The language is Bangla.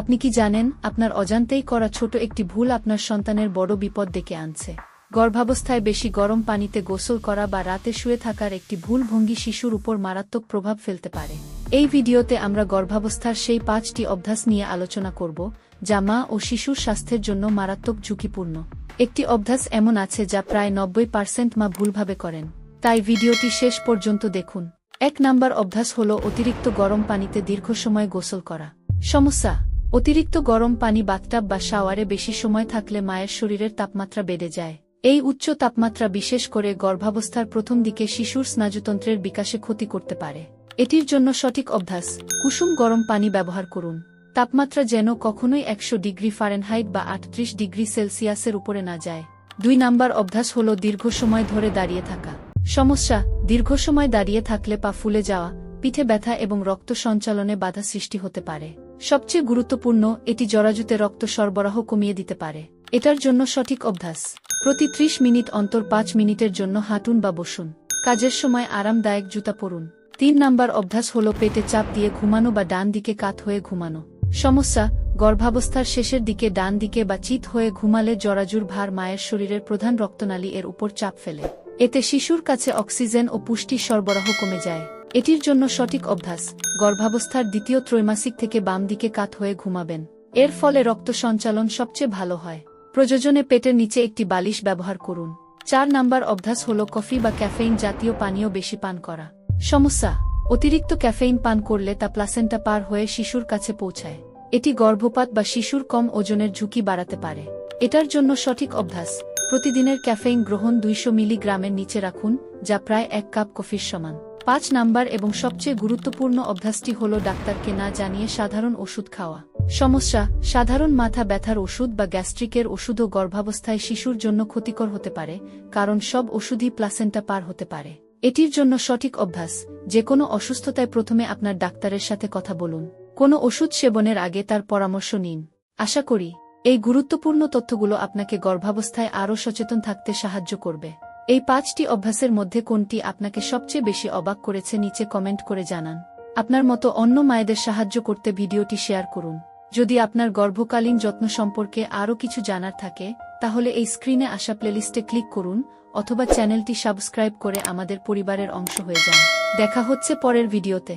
আপনি কি জানেন, আপনার অজান্তেই করা ছোট একটি ভুল আপনার সন্তানের বড় বিপদ ডেকে আনছে। গর্ভাবস্থায় বেশি গরম পানিতে গোসল করা বা রাতে শুয়ে থাকার একটি ভুল ভঙ্গি শিশুর উপর মারাত্মক প্রভাব ফেলতে পারে। এই ভিডিওতে আমরা গর্ভাবস্থার সেই পাঁচটি অভ্যাস নিয়ে আলোচনা করব, যা মা ও শিশুর স্বাস্থ্যের জন্য মারাত্মক ঝুঁকিপূর্ণ। একটি অভ্যাস এমন আছে যা প্রায় নব্বই পার্সেন্ট মা ভুলভাবে করেন। তাই ভিডিওটি শেষ পর্যন্ত দেখুন। এক নাম্বার অভ্যাস হল অতিরিক্ত গরম পানিতে দীর্ঘ সময় গোসল করা। সমস্যা অতিরিক্ত গরম পানি বাথটাব বা শাওয়ারে বেশি সময় থাকলে মায়ের শরীরের তাপমাত্রা বেড়ে যায়। এই উচ্চ তাপমাত্রা বিশেষ করে গর্ভাবস্থার প্রথম দিকে শিশুর স্নায়ুতন্ত্রের বিকাশে ক্ষতি করতে পারে। এটির জন্য সঠিক অভ্যাস, কুসুম গরম পানি ব্যবহার করুন। তাপমাত্রা যেন কখনোই একশো ডিগ্রি ফারেনহাইট বা আটত্রিশ ডিগ্রি সেলসিয়াসের উপরে না যায়। দুই নাম্বার অভ্যাস হল দীর্ঘ সময় ধরে দাঁড়িয়ে থাকা। সমস্যা, দীর্ঘ সময় দাঁড়িয়ে থাকলে পা ফুলে যাওয়া, পিঠে ব্যথা এবং রক্ত সঞ্চালনে বাধা সৃষ্টি হতে পারে। সবচেয়ে গুরুত্বপূর্ণ, এটি জরাজুতে রক্ত সরবরাহ কমিয়ে দিতে পারে। এটার জন্য সঠিক অভ্যাস। প্রতি ত্রিশ মিনিট অন্তর পাঁচ মিনিটের জন্য হাঁটুন বা বসুন। কাজের সময় আরামদায়ক জুতা পরুন। তিন নাম্বার অভ্যাস হল পেটে চাপ দিয়ে ঘুমানো বা ডান দিকে কাত হয়ে ঘুমানো। সমস্যা, গর্ভাবস্থার শেষের দিকে ডান দিকে বা চিত হয়ে ঘুমালে জরাজুর ভার মায়ের শরীরের প্রধান রক্তনালী এর উপর চাপ ফেলে। এতে শিশুর কাছে অক্সিজেন ও পুষ্টি সরবরাহ কমে যায়। এটির জন্য সঠিক অভ্যাস, গর্ভাবস্থার দ্বিতীয় ত্রৈমাসিক থেকে বাম দিকে কাত হয়ে ঘুমাবেন। এর ফলে রক্ত সঞ্চালন সবচেয়ে ভালো হয়। প্রয়োজনে পেটের নিচে একটি বালিশ ব্যবহার করুন। চার নাম্বার অভ্যাস হল কফি বা ক্যাফেইন জাতীয় পানীয় বেশি পান করা। সমস্যা, অতিরিক্ত ক্যাফেইন পান করলে তা প্লাসেন্টা পার হয়ে শিশুর কাছে পৌঁছায়। এটি গর্ভপাত বা শিশুর কম ওজনের ঝুঁকি বাড়াতে পারে। এটার জন্য সঠিক অভ্যাস, প্রতিদিনের ক্যাফেইন গ্রহণ দুইশো মিলিগ্রামের নিচে রাখুন, যা প্রায় এক কাপ কফির সমান। পাঁচ নাম্বার এবং সবচেয়ে গুরুত্বপূর্ণ অভ্যাসটি হল ডাক্তারকে না জানিয়ে সাধারণ ওষুধ খাওয়া। সমস্যা, সাধারণ মাথা ব্যথার ওষুধ বা গ্যাস্ট্রিকের ওষুধও গর্ভাবস্থায় শিশুর জন্য ক্ষতিকর হতে পারে, কারণ সব ওষুধই প্লাসেন্টা পার হতে পারে। এটির জন্য সঠিক অভ্যাস, যে কোনো অসুস্থতায় প্রথমে আপনার ডাক্তারের সাথে কথা বলুন। কোনো ওষুধ সেবনের আগে তার পরামর্শ নিন। আশা করি, এই গুরুত্বপূর্ণ তথ্যগুলো আপনাকে গর্ভাবস্থায় আরও সচেতন থাকতে সাহায্য করবে। এই পাঁচটি অভ্যাসের মধ্যে কোনটি আপনাকে সবচেয়ে বেশি অবাক করেছে নিচে কমেন্ট করে জানান। আপনার মতো অন্য মায়েদের সাহায্য করতে ভিডিওটি শেয়ার করুন। যদি আপনার গর্ভকালীন যত্ন সম্পর্কে আরও কিছু জানার থাকে, তাহলে এই স্ক্রিনে আসা প্লেলিস্টে ক্লিক করুন, অথবা চ্যানেলটি সাবস্ক্রাইব করে আমাদের পরিবারের অংশ হয়ে যান। দেখা হচ্ছে পরের ভিডিওতে।